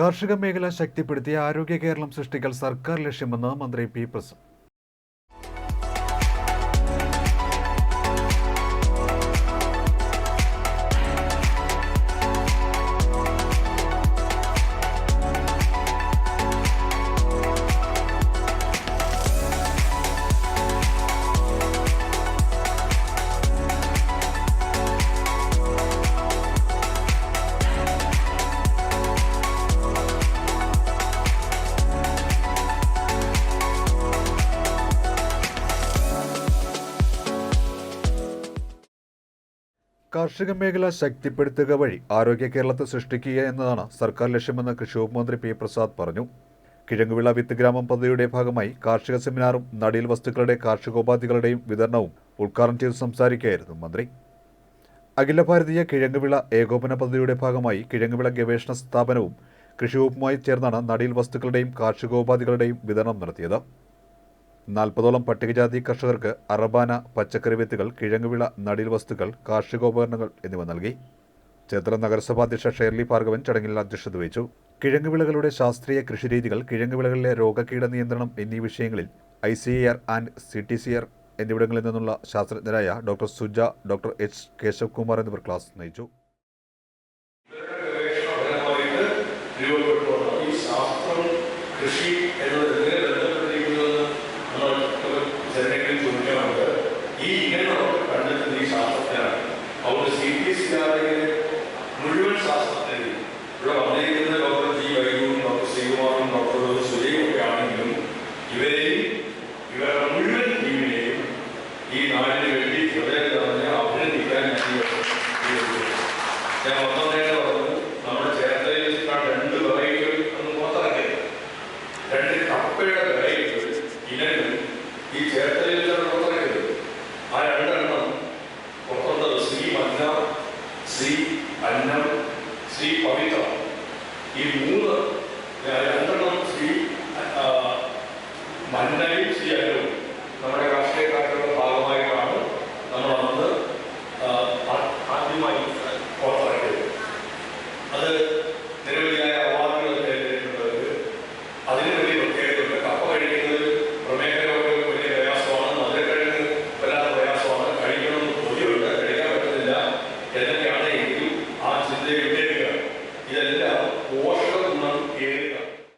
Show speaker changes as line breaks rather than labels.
കാർഷിക മേഖല ശക്തിപ്പെടുത്തി ആരോഗ്യ കേരളം സൃഷ്ടിക്കൽ സർക്കാർ ലക്ഷ്യമെന്ന് മന്ത്രി പി പ്രസാദ് കാർഷിക മേഖല ശക്തിപ്പെടുത്തുക വഴി ആരോഗ്യ കേരളത്തെ സൃഷ്ടിക്കുക എന്നതാണ് സർക്കാർ ലക്ഷ്യമെന്ന് കൃഷി വകുപ്പ് മന്ത്രി പി പ്രസാദ് പറഞ്ഞു. കിഴങ്ങുവിള വിത്ത് ഗ്രാമം പദ്ധതിയുടെ ഭാഗമായി കാർഷിക സെമിനാറും നടീൽ വസ്തുക്കളുടെ കാർഷികോപാധികളുടെയും വിതരണവും ഉദ്ഘാടനം ചെയ്ത് സംസാരിക്കുകയായിരുന്നു മന്ത്രി. അഖില ഭാരതീയ കിഴങ്ങുവിള ഏകോപന പദ്ധതിയുടെ ഭാഗമായി കിഴങ്ങുവിള ഗവേഷണ സ്ഥാപനവും കൃഷി വകുപ്പുമായി ചേർന്നാണ് നടീൽ വസ്തുക്കളുടെയും കാർഷികോപാധികളുടെയും വിതരണം നടത്തിയത്. നാൽപ്പതോളം പട്ടികജാതി കർഷകർക്ക് അറബാന പച്ചക്കറി വിത്തുകൾ കിഴങ്ങുവിള നടീൽ വസ്തുക്കൾ കാർഷികോപകരണങ്ങൾ എന്നിവ നൽകി. ചേർത്തല നഗരസഭാ അധ്യക്ഷ ഷേർലി ഭാർഗവൻ ചടങ്ങിൽ അധ്യക്ഷത വഹിച്ചു. കിഴങ്ങുവിളകളുടെ ശാസ്ത്രീയ കൃഷിരീതികൾ കിഴങ്ങുവിളകളിലെ രോഗകീട നിയന്ത്രണം എന്നീ വിഷയങ്ങളിൽ I C R and C T C R എന്നിവിടങ്ങളിൽ നിന്നുള്ള ശാസ്ത്രജ്ഞരായ doctor Suja doctor H. Keshav Kumar എന്നിവർ ക്ലാസ് നയിച്ചു.
ശാസ്ത്രം കൃഷി ആറിലെ മുഴുവൻ ശാസ്ത്രജ്ഞരിൽ ഇവിടെ വന്നിരിക്കുന്ന ഡോക്ടർ ജി വൈദ്യവും ഡോക്ടർ ശ്രീകുമാറും ഡോക്ടർ സുജയും ഒക്കെ ആണെങ്കിലും ഇവരെയും ഇവരുടെ മുഴുവൻ ടീമിനെയും ഈ നാടിന് വേണ്ടി ഹൃദയം നിറഞ്ഞ് അഭിനന്ദിക്കാൻ ഞാൻ അവസരം പറഞ്ഞു നമ്മുടെ ചേർത്തലയിൽ രണ്ട് വെറൈറ്റികൾ ഒന്ന് പുറത്തിറക്കിയത് രണ്ട് കപ്പയുടെ വെറൈറ്റികൾ ഇനങ്ങൾ ഈ ചേർത്തലയിൽ അന്നം ശ്രീ പവിത്ര. ഈ മൂന്ന് രണ്ടെണ്ണം ശ്രീ മന്നയും ശ്രീ അന്നവും നമ്മുടെ രാഷ്ട്രീയക്കാരുടെ ഭാഗമായിട്ടാണ് നമ്മൾ അന്ന് ആദ്യമായി പുറത്തിറക്കിയത് അത് നിരവധിയായ അവാർഡുകൾ നേടിയിട്ടുണ്ട് അതിന്